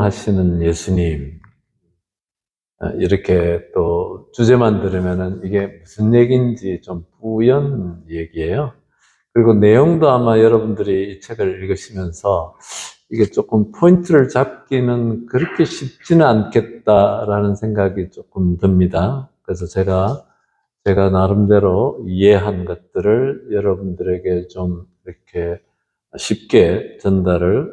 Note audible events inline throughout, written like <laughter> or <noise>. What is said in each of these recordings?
행동하시는 예수님. 아, 이렇게 또 주제만 들으면은 이게 무슨 얘기인지 좀 뿌연 얘기예요. 그리고 내용도 아마 여러분들이 이 책을 읽으시면서 이게 조금 포인트를 잡기는 그렇게 쉽지는 않겠다라는 생각이 조금 듭니다. 그래서 제가 제가 나름대로 이해한 것들을 여러분들에게 좀 이렇게 쉽게 전달을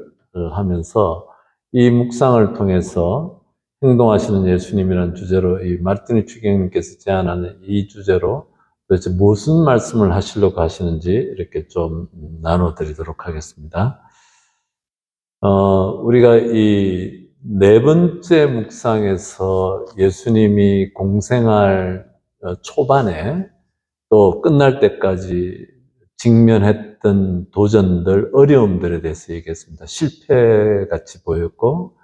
하면서 이 묵상을 통해서 행동하시는 예수님이라는 주제로 이 마르티니 추경님께서 제안하는 이 주제로 도대체 무슨 말씀을 하시려고 하시는지 이렇게 좀 나눠드리도록 하겠습니다. 어, 우리가 이 네 번째 묵상에서 예수님이 공생활 어, 초반에 또 끝날 때까지 직면했던 도전들, 어려움들에 대해서 얘기했습니다. 실패같이 보였고,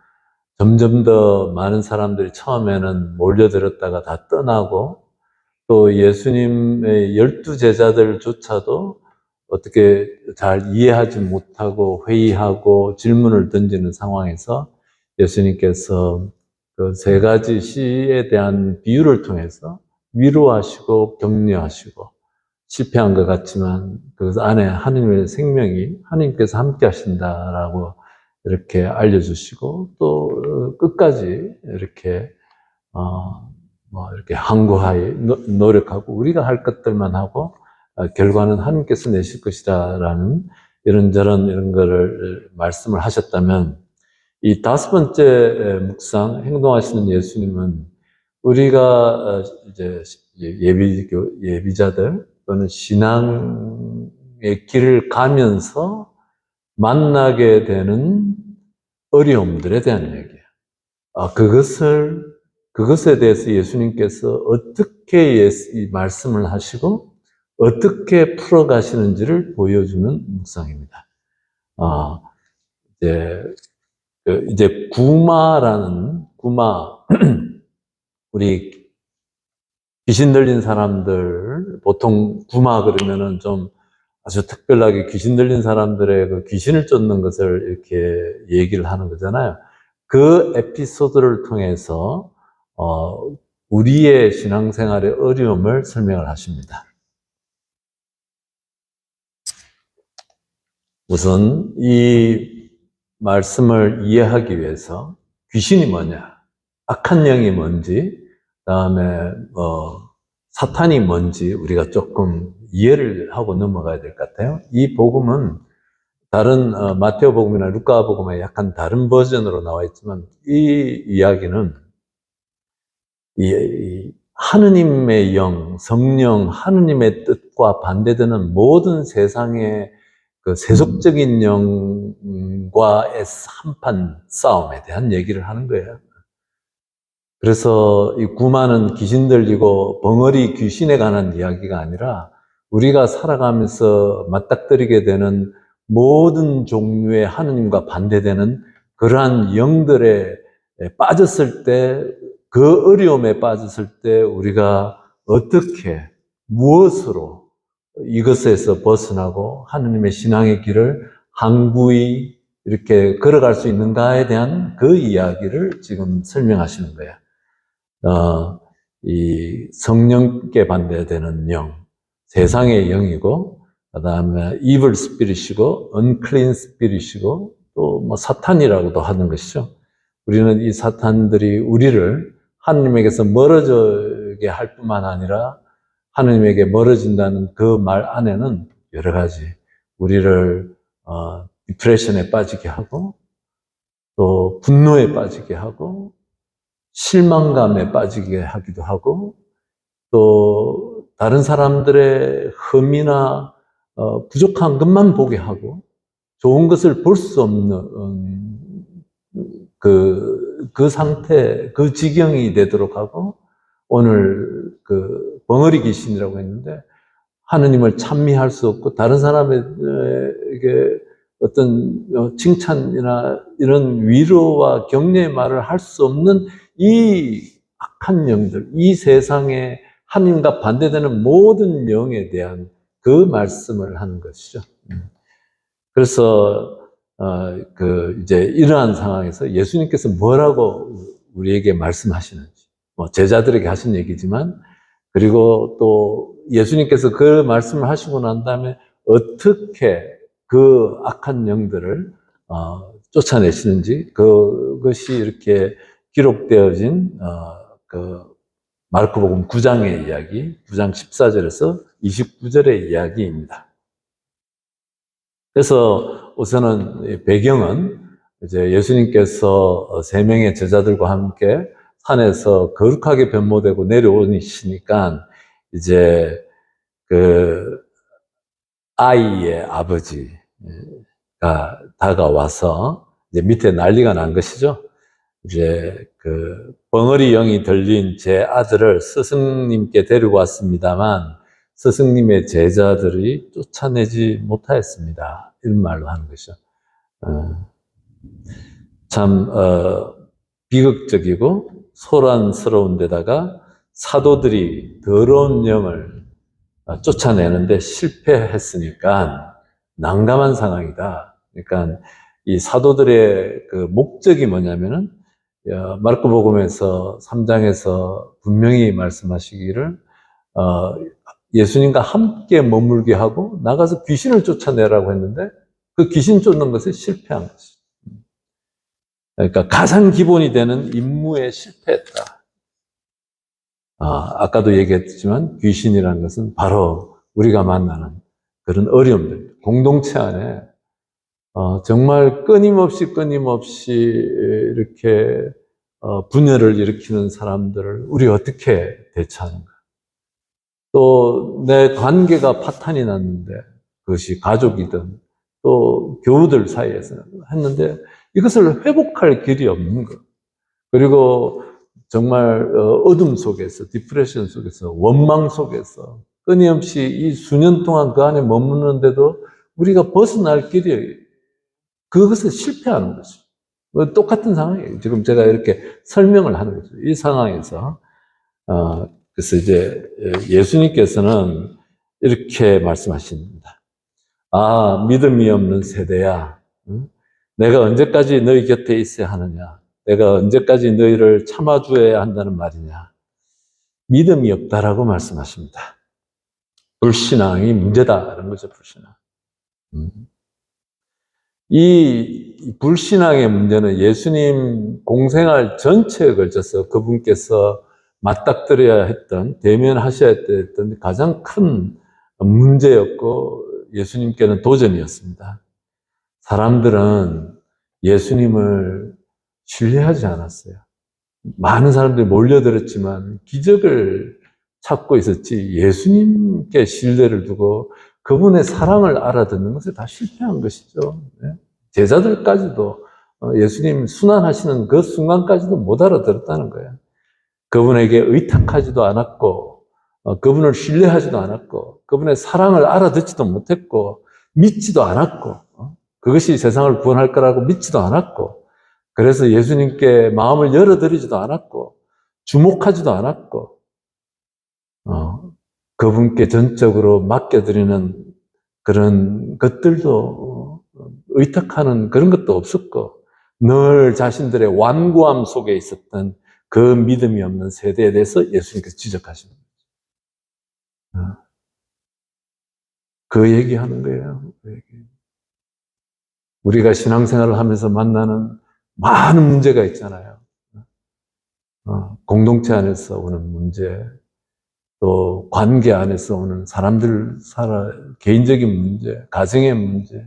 점점 더 많은 사람들이 처음에는 몰려들었다가 다 떠나고, 또 예수님의 열두 제자들조차도 어떻게 잘 이해하지 못하고 회의하고 질문을 던지는 상황에서 예수님께서 그 세 가지 시에 대한 비유를 통해서 위로하시고 격려하시고 실패한 것 같지만 그 안에 하느님의 생명이 하느님께서 함께 하신다라고 이렇게 알려주시고 또 끝까지 이렇게 어뭐 이렇게 항구하에 노력하고 우리가 할 것들만 하고 어, 결과는 하느님께서 내실 것이다라는 이런저런 이런 거를 말씀을 하셨다면 이 다섯 번째 묵상 행동하시는 예수님은 우리가 어, 이제 예비 예비자들 또는 신앙의 길을 가면서 만나게 되는 어려움들에 대한 얘기예요. 아, 그것을 그것에 대해서 예수님께서 어떻게 예수, 말씀을 하시고 어떻게 풀어가시는지를 보여주는 묵상입니다. 아, 이제, 그 이제 구마라는, 구마, <clears throat> 우리 귀신 들린 사람들, 보통 구마 그러면은 좀 아주 특별하게 귀신 들린 사람들의 그 귀신을 쫓는 것을 이렇게 얘기를 하는 거잖아요. 그 에피소드를 통해서, 어, 우리의 신앙생활의 어려움을 설명을 하십니다. 우선 이 말씀을 이해하기 위해서 귀신이 뭐냐, 악한 영이 뭔지, 다음에 어, 사탄이 뭔지 우리가 조금 이해를 하고 넘어가야 될 것 같아요. 이 복음은 다른 어, 마테오 복음이나 루카 복음에 약간 다른 버전으로 나와 있지만 이 이야기는 이, 이 하느님의 영, 성령, 하느님의 뜻과 반대되는 모든 세상의 그 세속적인 영과의 한판 싸움에 대한 얘기를 하는 거예요. 그래서 이 구마는 귀신 들리고 벙어리 귀신에 관한 이야기가 아니라 우리가 살아가면서 맞닥뜨리게 되는 모든 종류의 하느님과 반대되는 그러한 영들에 빠졌을 때, 그 어려움에 빠졌을 때 우리가 어떻게, 무엇으로 이것에서 벗어나고 하느님의 신앙의 길을 항구히 이렇게 걸어갈 수 있는가에 대한 그 이야기를 지금 설명하시는 거예요. 어, 이 성령께 반대되는 영, 세상의 영이고, 그 다음에 evil spirit이고, unclean spirit이고, 또 뭐 사탄이라고도 하는 것이죠. 우리는 이 사탄들이 우리를 하느님에게서 멀어지게 할 뿐만 아니라 하느님에게 멀어진다는 그 말 안에는 여러 가지 우리를 어, 디프레션에 빠지게 하고 또 분노에 빠지게 하고 실망감에 빠지게 하기도 하고 또 다른 사람들의 흠이나 어, 부족한 것만 보게 하고 좋은 것을 볼 수 없는 음, 그, 그 상태, 그 지경이 되도록 하고 오늘 그 벙어리 귀신이라고 했는데 하느님을 찬미할 수 없고 다른 사람에게 어떤 칭찬이나 이런 위로와 격려의 말을 할 수 없는 이 악한 영들, 이 세상에 하나님과 반대되는 모든 영에 대한 그 말씀을 하는 것이죠. 그래서 어, 그, 이제 이러한 상황에서 예수님께서 뭐라고 우리에게 말씀하시는지, 뭐, 제자들에게 하신 얘기지만, 그리고 또 예수님께서 그 말씀을 하시고 난 다음에 어떻게 그 악한 영들을, 어, 쫓아내시는지, 그것이 이렇게 기록되어진, 어, 그, 마르코복음 9장의 이야기, 9장 14절에서 29절의 이야기입니다. 그래서 우선은 이 배경은 이제 예수님께서 세 명의 제자들과 함께 산에서 거룩하게 변모되고 내려오시니까 이제 그 아이의 아버지가 다가와서 이제 밑에 난리가 난 것이죠. 이제 그 벙어리 영이 들린 제 아들을 스승님께 데리고 왔습니다만 스승님의 제자들이 쫓아내지 못하였습니다. 이런 말로 하는 것이죠. 어, 참 어, 비극적이고 소란스러운 데다가 사도들이 더러운 영을 어, 쫓아내는데 실패했으니까 난감한 상황이다. 그러니까 이 사도들의 그 목적이 뭐냐면은 어, 마르코복음에서 3장에서 분명히 말씀하시기를 어, 예수님과 함께 머물게 하고 나가서 귀신을 쫓아내라고 했는데 그 귀신 쫓는 것에 실패한 것이죠. 그러니까 가장 기본이 되는 임무에 실패했다. 아, 아까도 얘기했지만 귀신이라는 것은 바로 우리가 만나는 그런 어려움들, 공동체 안에 어, 정말 끊임없이 끊임없이 이렇게 어, 분열을 일으키는 사람들을 우리 어떻게 대처하는가? 또 내 관계가 파탄이 났는데 그것이 가족이든 또 교우들 사이에서 했는데 이것을 회복할 길이 없는 것. 그리고 정말 어, 어둠 속에서, 디프레션 속에서, 원망 속에서 끊임없이 이 수년 동안 그 안에 머무는데도 우리가 벗어날 길이 그것에 실패하는 거죠. 뭐 똑같은 상황이에요. 지금 제가 이렇게 설명을 하는 거죠. 이 상황에서 어, 그래서 이제 예수님께서는 이렇게 말씀하십니다. 아, 믿음이 없는 세대야. 응? 내가 언제까지 너희 곁에 있어야 하느냐? 내가 언제까지 너희를 참아줘야 한다는 말이냐? 믿음이 없다라고 말씀하십니다. 불신앙이 문제다. 이런 거죠, 불신앙. 음. 이 불신앙의 문제는 예수님 공생활 전체에 걸쳐서 그분께서 맞닥뜨려야 했던, 대면하셔야 했던 가장 큰 문제였고 예수님께는 도전이었습니다. 사람들은 예수님을 신뢰하지 않았어요. 많은 사람들이 몰려들었지만 기적을 찾고 있었지 예수님께 신뢰를 두고 그분의 사랑을 알아듣는 것에 다 실패한 것이죠. 네? 제자들까지도 어, 예수님 순환하시는 그 순간까지도 못 알아들었다는 거예요. 그분에게 의탁하지도 않았고, 어, 그분을 신뢰하지도 않았고, 그분의 사랑을 알아듣지도 못했고, 믿지도 않았고, 어, 그것이 세상을 구원할 거라고 믿지도 않았고, 그래서 예수님께 마음을 열어드리지도 않았고, 주목하지도 않았고, 어, 그분께 전적으로 맡겨드리는 그런 것들도 의탁하는 그런 것도 없었고, 늘 자신들의 완고함 속에 있었던 그 믿음이 없는 세대에 대해서 예수님께서 지적하시는 거죠. 그 얘기하는 거예요. 그. 우리가 신앙생활을 하면서 만나는 많은 문제가 있잖아요. 어, 공동체 안에서 오는 문제, 또 관계 안에서 오는 사람들 살아 개인적인 문제, 가정의 문제, 어,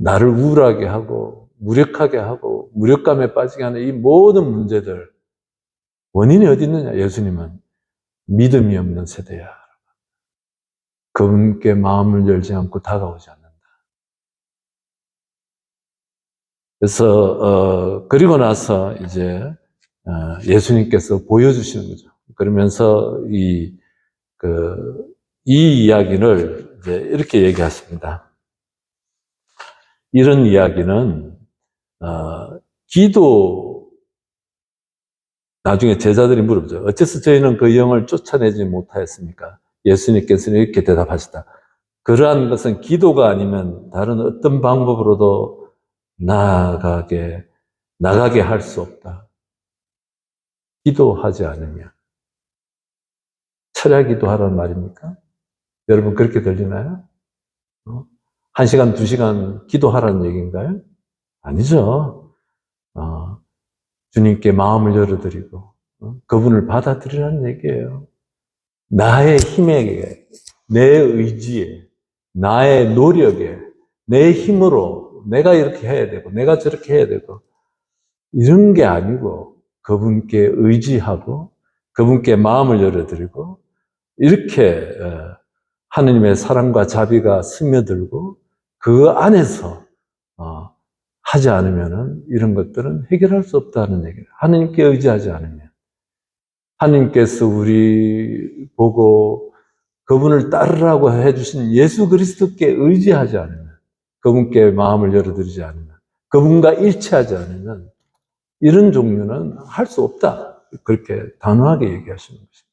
나를 우울하게 하고 무력하게 하고 무력감에 빠지게 하는 이 모든 문제들 원인이 어디 있느냐? 예수님은 믿음이 없는 세대야. 그분께 마음을 열지 않고 다가오지 않는다. 그래서 어, 그리고 나서 이제 어, 예수님께서 보여주시는 거죠. 그러면서 이, 그, 이 이야기를 이제 이렇게 얘기하십니다. 이런 이야기는, 어, 기도, 나중에 제자들이 물어보죠. 어째서 저희는 그 영을 쫓아내지 못하였습니까? 예수님께서는 이렇게 대답하시다. 그러한 것은 기도가 아니면 다른 어떤 방법으로도 나아가게, 나가게 할 수 없다. 기도하지 않으면. 철야 기도하라는 말입니까? 여러분 그렇게 들리나요? 어? 한 시간, 두 시간 기도하라는 얘기인가요? 아니죠. 어, 주님께 마음을 열어드리고, 어? 그분을 받아들이라는 얘기예요. 나의 힘에, 내 의지에, 나의 노력에, 내 힘으로 내가 이렇게 해야 되고, 내가 저렇게 해야 되고, 이런 게 아니고, 그분께 의지하고, 그분께 마음을 열어드리고, 이렇게 어, 하느님의 사랑과 자비가 스며들고, 그 안에서 어, 하지 않으면은 이런 것들은 해결할 수 없다는 얘기예요. 하느님께 의지하지 않으면. 하느님께서 우리 보고 그분을 따르라고 해주신 예수 그리스도께 의지하지 않으면, 그분께 마음을 열어드리지 않으면, 그분과 일치하지 않으면, 이런 종류는 할 수 없다. 그렇게 단호하게 얘기하시는 것입니다.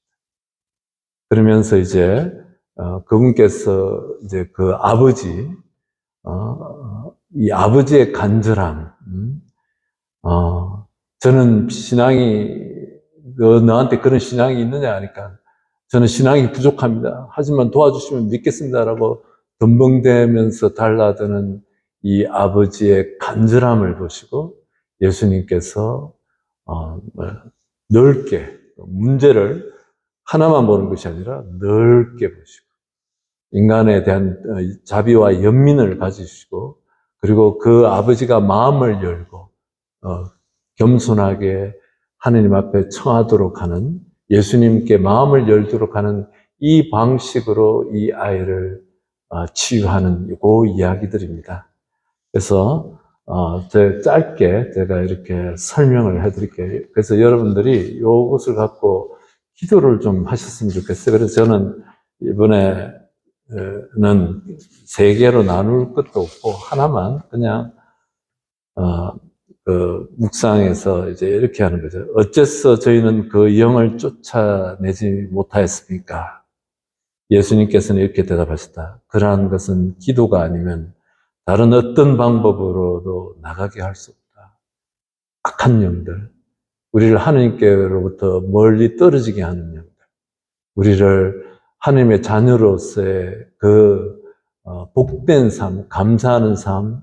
그러면서 이제, 어, 그분께서 이제 그 아버지, 어, 이 아버지의 간절함, 음, 어, 저는 신앙이, 너, 너한테 그런 신앙이 있느냐 하니까, 저는 신앙이 부족합니다. 하지만 도와주시면 믿겠습니다라고 덤벙대면서 달라드는 이 아버지의 간절함을 보시고 예수님께서 어, 뭐, 넓게 문제를 하나만 보는 것이 아니라 넓게 보시고 인간에 대한 어, 자비와 연민을 가지시고 그리고 그 아버지가 마음을 열고 어, 겸손하게 하느님 앞에 청하도록 하는 예수님께 마음을 열도록 하는 이 방식으로 이 아이를 어, 치유하는 그 이야기들입니다. 그래서 어, 제 짧게 제가 이렇게 설명을 해드릴게요. 그래서 여러분들이 이것을 갖고 기도를 좀 하셨으면 좋겠어요. 그래서 저는 이번에 는세 개로 나눌 것도 없고 하나만 그냥 어, 그 묵상에서 이제 이렇게 하는 거죠. 어째서 저희는 그 영을 쫓아내지 못하였습니까? 예수님께서는 이렇게 대답하셨다. 그러한 것은 기도가 아니면 다른 어떤 방법으로도 나가게 할 수 없다. 악한 영들, 우리를 하느님께로부터 멀리 떨어지게 하는 영들, 우리를 하느님의 자녀로서의 그 어, 복된 삶, 감사하는 삶,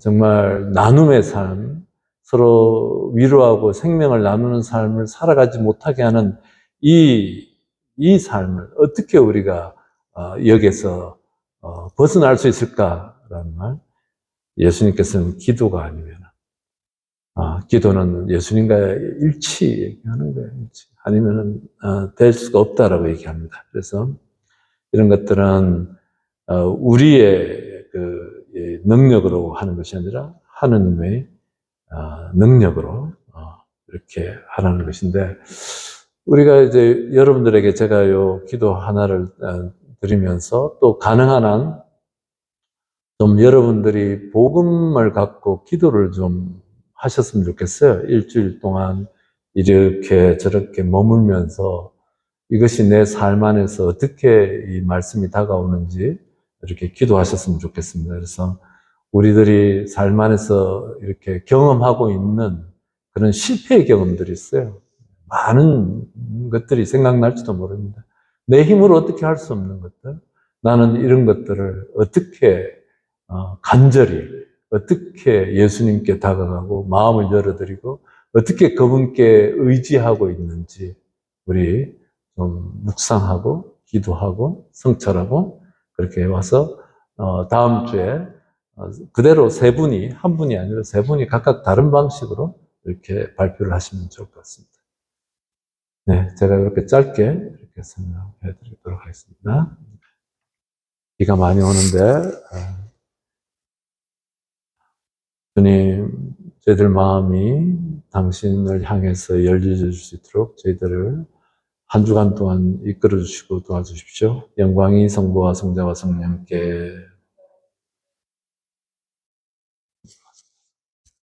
정말 나눔의 삶, 서로 위로하고 생명을 나누는 삶을 살아가지 못하게 하는 이, 이 삶을 어떻게 우리가 어, 여기서 어, 벗어날 수 있을까라는 말. 예수님께서는 기도가 아니면, 아, 기도는 예수님과의 일치 얘기하는 거예요. 일치. 아니면은 어, 될 수가 없다라고 얘기합니다. 그래서 이런 것들은 어, 우리의 그 예, 능력으로 하는 것이 아니라 하느님의 어, 능력으로 어, 이렇게 하라는 것인데 우리가 이제 여러분들에게 제가 요 기도 하나를 어, 드리면서 또 가능한 한 좀 여러분들이 복음을 갖고 기도를 좀 하셨으면 좋겠어요. 일주일 동안 이렇게 저렇게 머물면서 이것이 내 삶 안에서 어떻게 이 말씀이 다가오는지 이렇게 기도하셨으면 좋겠습니다. 그래서 우리들이 삶 안에서 이렇게 경험하고 있는 그런 실패의 경험들이 있어요. 많은 것들이 생각날지도 모릅니다. 내 힘으로 어떻게 할 수 없는 것들. 나는 이런 것들을 어떻게 어, 간절히 어떻게 예수님께 다가가고 마음을 열어드리고 어떻게 그분께 의지하고 있는지 우리 좀 묵상하고 기도하고 성찰하고 그렇게 와서 어, 다음 주에 어, 그대로 세 분이 한 분이 아니라 세 분이 각각 다른 방식으로 이렇게 발표를 하시면 좋을 것 같습니다. 네, 제가 이렇게 짧게 이렇게 설명해 드리도록 하겠습니다. 비가 많이 오는데 어, 주님 저희들 마음이 당신을 향해서 열려질 수 있도록 저희들을 한 주간 동안 이끌어 주시고 도와주십시오. 영광이 성부와 성자와 성령께